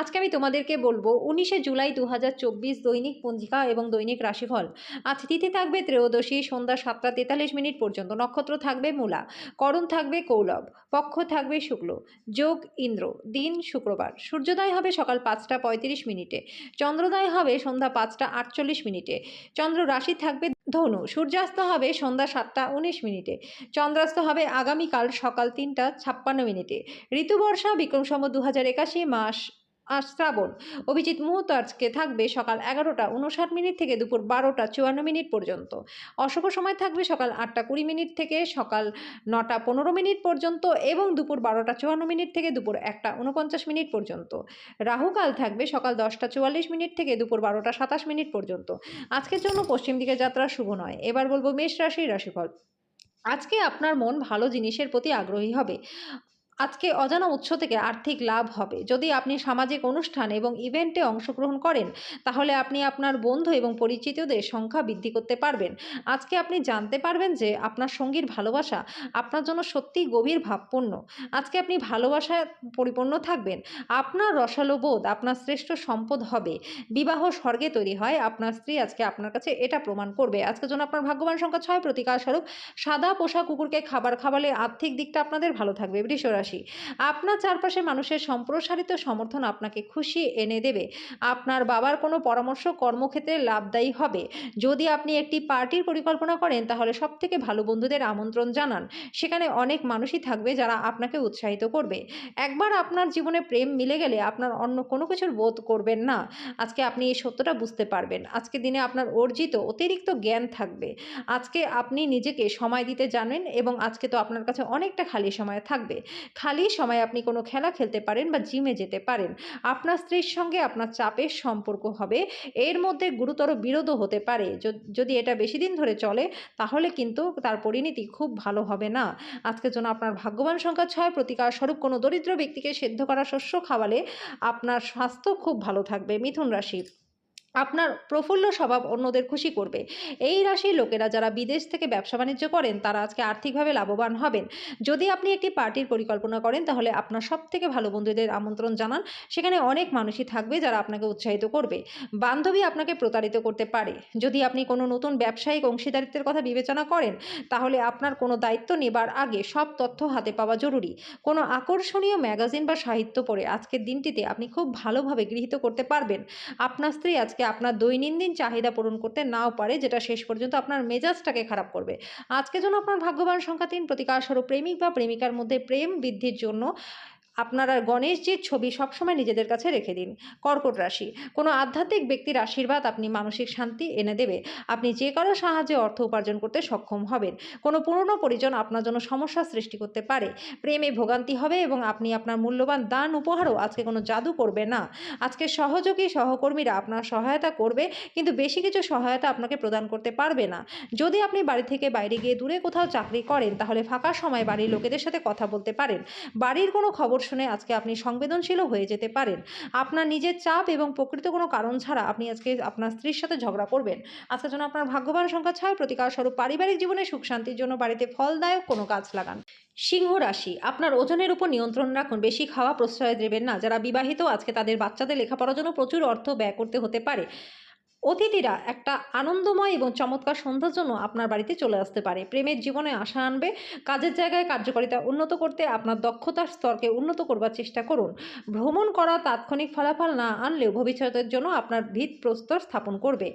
আজকে আমি তোমাদেরকে বলব, উনিশে জুলাই দু হাজার চব্বিশ দৈনিক পঞ্জিকা এবং দৈনিক রাশিফল। আজ তিথি থাকবে ত্রয়োদশী, সন্ধ্যা সাতটা তেতাল্লিশ মিনিট পর্যন্ত। নক্ষত্র থাকবে মূলা, করণ থাকবে কৌলভ পক্ষ থাকবে শুক্ল, যোগ ইন্দ্র, দিন শুক্রবার। সূর্যোদয় হবে সকাল পাঁচটা পঁয়ত্রিশ মিনিটে, চন্দ্রোদয় হবে সন্ধ্যা পাঁচটা আটচল্লিশ মিনিটে। চন্দ্র রাশি থাকবে ধনু, সূর্যাস্ত হবে সন্ধ্যা সাতটা উনিশ মিনিটে। চন্দ্রাস্ত হবে আগামীকাল সকাল তিনটা ছাপ্পান্ন মিনিটে। ঋতুবর্ষা বিক্রম সম্বত দু মাস আর শ্রাবণ। অভিজিৎ মুহূর্ত আজকে থাকবে সকাল এগারোটা উনষাট মিনিট থেকে দুপুর বারোটা চুয়ান্ন মিনিট পর্যন্ত। অশুভ সময় থাকবে সকাল আটটা কুড়ি মিনিট থেকে সকাল নটা পনেরো মিনিট পর্যন্ত এবং দুপুর বারোটা চুয়ান্ন মিনিট থেকে দুপুর একটা উনপঞ্চাশ মিনিট পর্যন্ত। রাহুকাল থাকবে সকাল দশটা চুয়াল্লিশ মিনিট থেকে দুপুর বারোটা সাতাশ মিনিট পর্যন্ত। আজকের জন্য পশ্চিম দিকে যাত্রা শুভ নয়। এবার বলব মেষ রাশির রাশিফল। আজকে আপনার মন ভালো জিনিসের প্রতি আগ্রহী হবে। আজকে অজানা উৎস থেকে আর্থিক লাভ হবে। যদি আপনি সামাজিক অনুষ্ঠান এবং ইভেন্টে অংশগ্রহণ করেন, তাহলে আপনি আপনার বন্ধু এবং পরিচিতদের সংখ্যা বৃদ্ধি করতে পারবেন। আজকে আপনি জানতে পারবেন যে আপনার সঙ্গীর ভালোবাসা আপনার জন্য সত্যিই গভীর ভাবপূর্ণ। আজকে আপনি ভালোবাসায় পরিপূর্ণ থাকবেন। আপনার রসালো বোধ আপনার শ্রেষ্ঠ সম্পদ হবে। বিবাহ স্বর্গে তৈরি হয়, আপনার স্ত্রী আজকে আপনার কাছে এটা প্রমাণ করবে। আজকের জন্য আপনার ভাগ্যবান সংখ্যা ছয়, প্রতিকার স্বরূপ সাদা পোষা কুকুরকে খাবার খাওয়ালে আর্থিক দিকটা আপনাদের ভালো থাকবে। বৃষ আপনার চারপাশে মানুষের সম্প্রসারিত সমর্থন আপনাকে খুশি এনে দেবে। আপনার বাবার কোনো পরামর্শ কর্মক্ষেত্রে লাভদায়ী হবে। যদি আপনি একটি পার্টির পরিকল্পনা করেন, তাহলে সব থেকে ভালো বন্ধুদের আমন্ত্রণ জানান। সেখানে অনেক মানুষই থাকবে যারা আপনাকে উৎসাহিত করবে। একবার আপনার জীবনে প্রেম মিলে গেলে আপনার অন্য কোনো কিছুর বোধ করবেন না। আজকে আপনি এই সত্যটা বুঝতে পারবেন। আজকে দিনে আপনার অর্জিত অতিরিক্ত জ্ঞান থাকবে। আজকে আপনি নিজেকে সময় দিতে জানেন এবং আজকে তো আপনার কাছে অনেকটা খালি সময় থাকবে। খালি সময় আপনি কোনো খেলা খেলতে পারেন বা জিমে যেতে পারেন। আপনার স্ত্রীর সঙ্গে আপনার চাপের সম্পর্ক হবে। এর মধ্যে গুরুতর বিরোধও হতে পারে। যদি এটা বেশি দিন ধরে চলে, তাহলে কিন্তু তার পরিণতি খুব ভালো হবে না। আজকের জন্য আপনার ভাগ্যবান সংখ্যা ছয়। প্রতিকার স্বরূপ কোনো দরিদ্র ব্যক্তিকে সেদ্ধ করা শস্য খাওয়ালে আপনার স্বাস্থ্য খুব ভালো থাকবে। মিথুন রাশি আপনার প্রফুল্ল স্বভাব অন্যদের খুশি করবে। এই রাশির লোকেরা যারা বিদেশ থেকে ব্যবসা বাণিজ্য করেন, তারা আজকে আর্থিকভাবে লাভবান হবেন। যদি আপনি একটি পার্টির পরিকল্পনা করেন, তাহলে আপনার সব থেকে ভালো বন্ধুদের আমন্ত্রণ জানান। সেখানে অনেক মানুষই থাকবে যারা আপনাকে উৎসাহিত করবে। বান্ধবী আপনাকে প্রতারিত করতে পারে। যদি আপনি কোনো নতুন ব্যবসায়িক অংশীদারিত্বের কথা বিবেচনা করেন, তাহলে আপনার কোনো দায়িত্ব নেবার আগে সব তথ্য হাতে পাওয়া জরুরি। কোনো আকর্ষণীয় ম্যাগাজিন বা সাহিত্য পড়ে আজকের দিনটিতে আপনি খুব ভালোভাবে গৃহীত করতে পারবেন। আপনার স্ত্রী আজকে আপনার দৈনন্দিন চাহিদা পূরণ করতে নাও পারে, যেটা শেষ পর্যন্ত আপনার মেজাজটাকে খারাপ করবে। আজকে যেন আপনার ভাগ্যবান সংখ্যা তিন প্রতিকার স্বরূপ প্রেমিক বা প্রেমিকার মধ্যে প্রেম বৃদ্ধির জন্য আপনারা গণেশজির ছবি সবসময় নিজেদের কাছে রেখে দিন। কর্কট রাশি, কোনো আধ্যাত্মিক ব্যক্তির আশীর্বাদ আপনি মানসিক শান্তি এনে দেবে। আপনি যে কারও সাহায্যে অর্থ উপার্জন করতে সক্ষম হবেন। কোনো পুরনো পরিজন আপনার জন্য সমস্যা সৃষ্টি করতে পারে। প্রেমে ভোগান্তি হবে এবং আপনি আপনার মূল্যবান দান উপহারও আজকে কোনো জাদু করবে না। আজকে সহযোগী সহকর্মীরা আপনার সহায়তা করবে, কিন্তু বেশি কিছু সহায়তা আপনাকে প্রদান করতে পারবে না। যদি আপনি বাড়ি থেকে বাইরে গিয়ে দূরে কোথাও চাকরি করেন, তাহলে ফাঁকা সময় বাড়ির লোকেদের সাথে কথা বলতে পারেন। বাড়ির কোনো খবর শুনে আজকে আপনি সংবেদনশীলও হয়ে যেতে পারেন। আপনার নিজের চাপ এবং প্রকৃত কোনো কারণ ছাড়া আপনি আজকে আপনার স্ত্রীর সাথে ঝগড়া করবেন। আজকের জন্য আপনার ভাগ্যবান সংখ্যা ছয়। প্রতিকার স্বরূপ পারিবারিক জীবনে সুখ শান্তির জন্য বাড়িতে ফলদায়ক কোনো গাছ লাগান। সিংহ রাশি, আপনার ওজনের উপর নিয়ন্ত্রণ রাখুন। বেশি খাওয়া প্রশ্রয় দেবেন না। যারা বিবাহিত, আজকে তাদের বাচ্চাদের লেখাপড়ার জন্য প্রচুর অর্থ ব্যয় করতে হতে পারে। অতিথিরা একটা আনন্দময় এবং চমৎকার সন্ধ্যার জন্য আপনার বাড়িতে চলে আসতে পারে। প্রেমের জীবনে আশা আনবে, কাজের জায়গায় কার্যকারিতা উন্নত করতে আপনার দক্ষতার স্তরকে উন্নত করবার চেষ্টা করুন। ভ্রমণ করা তাৎক্ষণিক ফলাফল না আনলেও ভবিষ্যতের জন্য আপনার ভিত প্রস্তর স্থাপন করবে।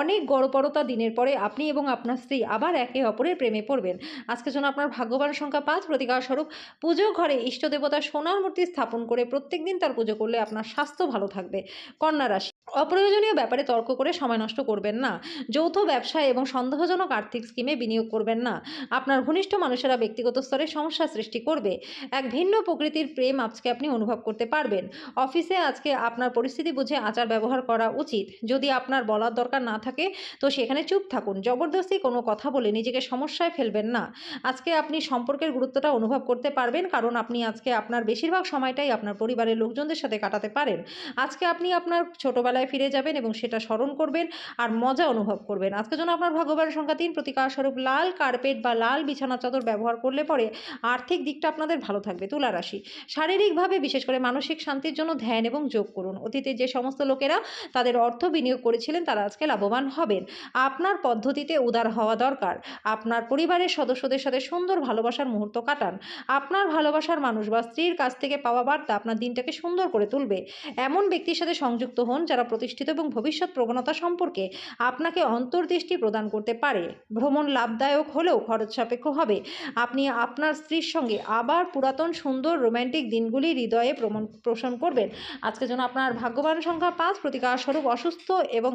অনেক গড়পরতা দিনের পরে আপনি এবং আপনার স্ত্রী আবার একে অপরের প্রেমে পড়বেন। আজকের জন্য আপনার ভাগ্যবান সংখ্যা পাঁচ। প্রতিকার স্বরূপ পুজো ঘরে ইষ্ট দেবতা সোনার মূর্তি স্থাপন করে প্রত্যেক দিন তার পুজো করলে আপনার স্বাস্থ্য ভালো থাকবে। কন্যা রাশি অপ্রয়োজনীয় ব্যাপারে তর্ক করে সময় নষ্ট করবেন না। যৌথ ব্যবসা এবং সন্দেহজনক আর্থিক স্কিমে বিনিয়োগ করবেন না। আপনার ঘনিষ্ঠ মানুষেরা ব্যক্তিগত স্তরে সমস্যা সৃষ্টি করবে। এক ভিন্ন প্রকৃতির প্রেম আজকে আপনি অনুভব করতে পারবেন। অফিসে আজকে আপনার পরিস্থিতি বুঝে আচার ব্যবহার করা উচিত। যদি আপনার বলার দরকার না থাকে, তো সেখানে চুপ থাকুন। জবরদস্তি কোনো কথা বলে নিজেকে সমস্যায় ফেলবেন না। আজকে আপনি সম্পর্কের গুরুত্বটা অনুভব করতে পারবেন, কারণ আপনি আজকে আপনার বেশিরভাগ সময়টাই আপনার পরিবারের লোকজনদের সাথে কাটাতে পারেন। আজকে আপনি আপনার ছোটোবেলায় ছোটোবেলায় ফিরে যাবেন এবং সেটা স্মরণ করবেন আর মজা অনুভব করবেন। আজকের জন্য আপনার ভাগ্যবান সংখ্যা তিন। প্রতিকার স্বরূপ লাল কার্পেট বা লাল বিছানা চাদর ব্যবহার করলে পরে আর্থিক দিকটা আপনাদের ভালো থাকবে। তুলা রাশি। শারীরিকভাবে বিশেষ করে মানসিক শান্তির জন্য ধ্যান এবং যোগ করুন। অতীতে যে সমস্ত লোকেরা তাদের অর্থ বিনিয়োগ করেছিলেন তারা আজকে লাভবান হবেন। আপনার পদ্ধতিতে উদার হওয়া দরকার। আপনার পরিবারের সদস্যদের সাথে সুন্দর ভালোবাসার মুহূর্ত কাটান। আপনার ভালোবাসার মানুষ বা স্ত্রীর কাছ থেকে পাওয়া বার্তা আপনার দিনটাকে সুন্দর করে তুলবে। এমন ব্যক্তির সাথে সংযুক্ত হন যারা প্রতিষ্ঠিত এবং ভবিষ্যৎ প্রবণতা সম্পর্কে আপনাকে অন্তর্দৃষ্টি প্রদান করতে পারে। ভ্রমণ লাভদায়ক হলেও খরচ সাপেক্ষ হবে। আপনি আপনার স্ত্রীর সঙ্গে আবার পুরাতন, সুন্দর রোম্যান্টিক দিনগুলি হৃদয়ে প্রমণ পোষণ করবেন। আজকে যেন আপনার ভাগ্যবান সংখ্যা পাঁচ প্রতিকার স্বরূপ অসুস্থ এবং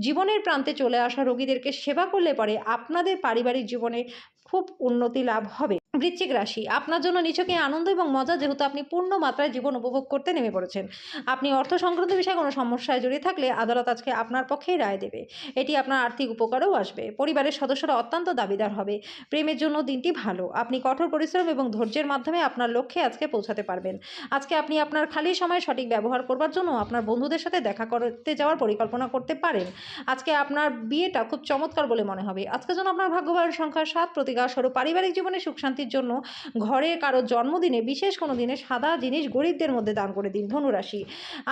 জীবনের প্রান্তে চলে আসা রোগীদেরকে সেবা করলে পরে আপনাদের পারিবারিক জীবনে খুব উন্নতি লাভ হবে। বৃশ্চিক রাশি। আপনার জন্য নিছকই আনন্দ এবং মজা যেহেতু আপনি পূর্ণ মাত্রায় জীবন উপভোগ করতে নেমে পড়েছেন। আপনি অর্থ সংক্রান্ত বিষয়ে কোনো সমস্যায় জড়িয়ে থাকলে আদালত আজকে আপনার পক্ষেই রায় দেবে। এটি আপনার আর্থিক উপকারেও আসবে। পরিবারের সদস্যরা অত্যন্ত দাবিদার হবে। প্রেমের জন্য দিনটি ভালো। আপনি কঠোর পরিশ্রম এবং ধৈর্যের মাধ্যমে আপনার লক্ষ্যে আজকে পৌঁছাতে পারবেন। আজকে আপনি আপনার খালি সময় সঠিক ব্যবহার করবার জন্য আপনার বন্ধুদের সাথে দেখা করতে যাওয়ার পরিকল্পনা করতে পারেন। আজকে আপনার বিয়েটা খুব চমৎকার বলে মনে হবে। আজকের জন্য আপনার ভাগ্যবান সংখ্যা সাত প্রতিকার স্বরূপ পারিবারিক জীবনে সুখ শান্তির জন্য ঘরে কারও জন্মদিনে, বিশেষ কোনো দিনে সাদা জিনিস গরিবদের মধ্যে দান করে দিন। ধনুরাশি।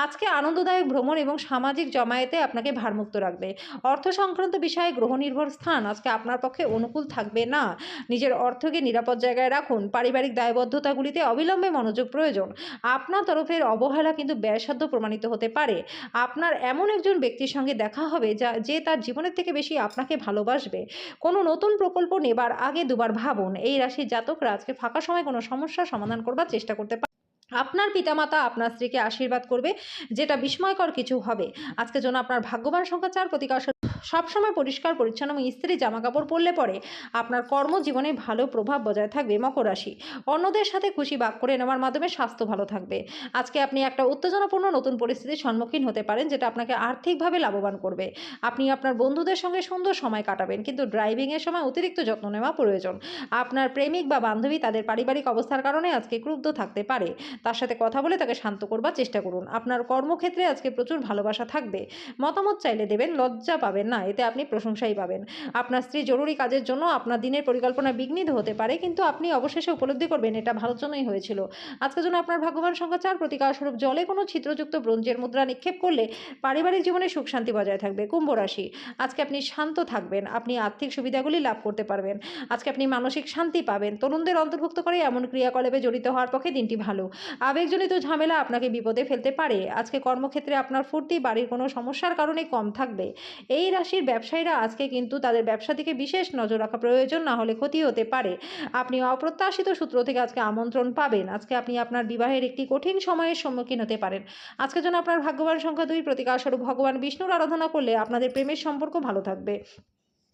আজকে আনন্দদায়ক ভ্রমণ এবং সামাজিক জমায়েতে আপনাকে ভারমুক্ত রাখবে। অর্থ সংক্রান্ত বিষয়ে গ্রহ নির্ভর স্থান আজকে আপনার পক্ষে অনুকূল থাকবে না। নিজের অর্থকে নিরাপদ জায়গায় রাখুন। পারিবারিক দায়বদ্ধতাগুলিতে অবিলম্বে মনোযোগ প্রয়োজন। আপনার তরফের অবহেলা কিন্তু ব্যয়সাধ্য প্রমাণিত হতে পারে। আপনার এমন একজন ব্যক্তির সঙ্গে দেখা হবে যা, যে তার জীবনের থেকে বেশি আপনাকে ভালোবাসবে। কোনো নতুন প্রকল্প নেবার আগে দুবার ভাবুন। এই রাশির জাতকরা আজকে ফাঁকা সময় কোনো সমস্যার সমাধান করবার চেষ্টা করতে পারে আপনার পিতামাতা আপনার স্ত্রীকে আশীর্বাদ করবে, যেটা বিস্ময়কর কিছু হবে। আজকে জন্য আপনার ভাগ্যবান সংখ্যা চার প্রতিকার সবসময় পরিষ্কার, পরিচ্ছন্ন এবং ইস্ত্রি জামা কাপড় পরলে পরে আপনার কর্মজীবনে ভালো প্রভাব বজায় থাকবে মকর রাশি। অন্যদের সাথে খুশি ভাগ করে নেওয়ার মাধ্যমে স্বাস্থ্য ভালো থাকবে। আজকে আপনি একটা উত্তেজনাপূর্ণ নতুন পরিস্থিতির সম্মুখীন হতে পারেন যেটা আপনাকে আর্থিকভাবে লাভবান করবে। আপনি আপনার বন্ধুদের সঙ্গে সুন্দর সময় কাটাবেন কিন্তু ড্রাইভিংয়ের সময় অতিরিক্ত যত্ন নেওয়া প্রয়োজন। আপনার প্রেমিক বা বান্ধবী তাদের পারিবারিক অবস্থার কারণে আজকে ক্রুব্ধ থাকতে পারে। তার সাথে কথা বলে তাকে শান্ত করবার চেষ্টা করুন। আপনার কর্মক্ষেত্রে আজকে প্রচুর ভালোবাসা থাকবে। মতামত চাইলে দেবেন, লজ্জা পাবেন না। এতে আপনি প্রশংসাই পাবেন। আপনার স্ত্রী জরুরি কাজের জন্য আপনার দিনের পরিকল্পনা বিঘ্নিত হতে পারে, কিন্তু আপনি অবশেষে উপলব্ধি করবেন, এটা ভালোর জন্যই হয়েছিল। আজকের জন্য আপনার ভাগ্যবান সংখ্যা চার, প্রতিকার স্বরূপ জলে কোনো ছিদ্রযুক্ত ব্রোঞ্জের মুদ্রা নিক্ষেপ করলে পারিবারিক জীবনে সুখ শান্তি বজায় থাকবে, কুম্ভ রাশি। আজকে আপনি শান্ত থাকবেন, আপনি আর্থিক সুবিধাগুলি লাভ করতে পারবেন। আজকে আপনি মানসিক শান্তি পাবেন, তরুণদের অন্তর্ভুক্ত করে এমন ক্রিয়াকলাপে জড়িত হওয়ার পক্ষে দিনটি ভালো। আবেগজনিত ঝামেলা আপনাকে বিপদে ফেলতে পারে। আজকে কর্মক্ষেত্রে আপনার ফুর্তি, বাড়ির কোনো সমস্যার কারণে কম থাকবে। এই রাশির ব্যবসায়ীরা আজকে কিন্তু তাদের ব্যবসা দিকে বিশেষ নজর রাখা প্রয়োজন, না হলে ক্ষতি হতে পারে। আপনি অপ্রত্যাশিত সূত্র থেকে আজকে আমন্ত্রণ পাবেন। আজকে আপনি আপনার বিবাহের একটি কঠিন সময়ের সম্মুখীন হতে পারেন। আজকে যেন আপনার ভাগ্যবান সংখ্যা দুই, প্রতিকার স্বরূপ ভগবান বিষ্ণুর আরাধনা করলে আপনাদের প্রেমের সম্পর্ক ভালো থাকবে।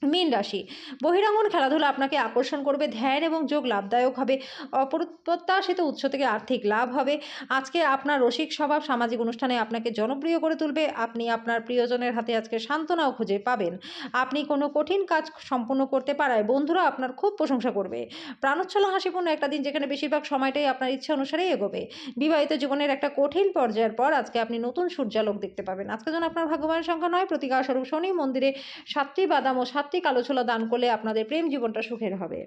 মীন রাশি। বহিরাঙ্গন খেলাধুলা আপনাকে আকর্ষণ করবে, ধ্যান এবং যোগ লাভদায়ক হবে। অপ্রত্যাশিত উৎস থেকে আর্থিক লাভ হবে। আজকে আপনার রসিক স্বভাব সামাজিক অনুষ্ঠানে আপনাকে জনপ্রিয় করে তুলবে। আপনি আপনার প্রিয়জনের হাতে আজকে সান্ত্বনাও খুঁজে পাবেন। আপনি কোনো কঠিন কাজ সম্পূর্ণ করতে পারায় বন্ধুরা আপনার খুব প্রশংসা করবে। প্রাণোচ্ছল, হাসিপূর্ণ একটা দিন যেখানে বেশিরভাগ সময়টাই আপনার ইচ্ছা অনুসারেই এগোবে। বিবাহিত জীবনের একটা কঠিন পর্যায়ের পর আজকে আপনি নতুন সূর্যালোক দেখতে পাবেন। আজকে যেন আপনার ভাগ্যবান সংখ্যা নয়, প্রতিকার স্বরূপ শনি মন্দিরে সাতটি বাদাম ও সাতটি কালো আলোচনা দান করলে আপনাদের প্রেম জীবনটা সুখের হবে।